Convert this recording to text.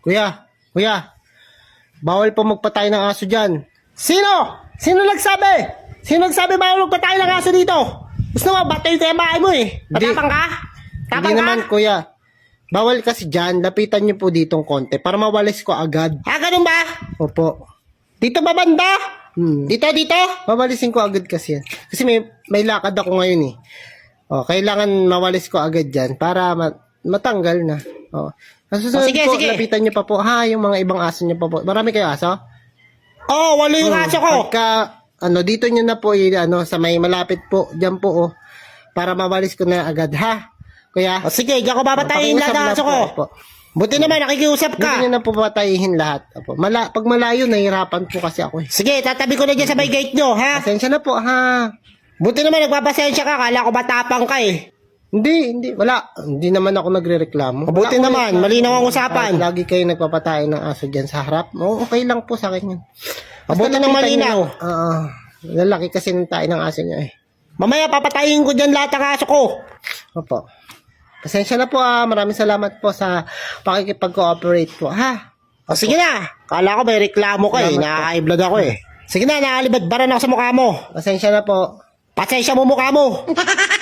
Kuya, kuya. Bawal po magpatay ng aso dyan. Sino? Sino nagsabi? Sino nagsabi bawal magpatay ng aso dito? Gusto mo, batay yung bahay mo eh. Hindi. Matapang ka? Hindi Tapang ka? naman, kuya. Bawal kasi dyan. Lapitan niyo po ditong konti para mawalis ko agad. Ah, ganun ba? Opo. Dito ba banda? Hmm. Dito, dito? Mawalisin ko agad kasi yan. Kasi may, may lakad ako ngayon eh. O, kailangan mawalis ko agad dyan para ma- matanggal na. O. Sa susunod O, sige, po, sige. lapitan niyo pa po. Ha, yung mga ibang aso niyo pa po. Marami kayo aso? Oh, walo yung Hmm, aso ko. Pagka, ano, dito niyo na po, i- ano, sa may malapit po, dyan po, oh, para mawalis ko na agad, ha? Kuya? O sige, diyan ko babatayin lahat ng aso ko. po. Buti naman, nakikiusap ka. niyo na po patayihin lahat. Opo. Mala, pag malayo, nahihirapan po kasi ako eh. Sige, tatabi ko na dyan sa may gate nyo, ha? Pasensya na po, ha? Buti naman, nagpapasensya ka. Kala ko matapang ka eh. Hindi, hindi, wala. Hindi naman ako nagre-reklamo. Mabuti Wala ko naman, eh. malinaw ang usapan. Kahit lagi kayo nagpapatay ng aso dyan sa harap. Oo, okay lang po sa akin yun. Mabuti ng malinaw. Oo. lalaki kasi ng tayo ng aso niya eh. Mamaya, papatayin ko dyan lahat ng aso ko. Opo. Pasensya na po ah. Maraming salamat po sa pakikipag-cooperate po. Ha? O sige na. Kala ko may reklamo ka eh. Na-high blood ako eh. Sige na, naalibad baran ako sa mukha mo. Pasensya na po. Pasensya mo mukha mo.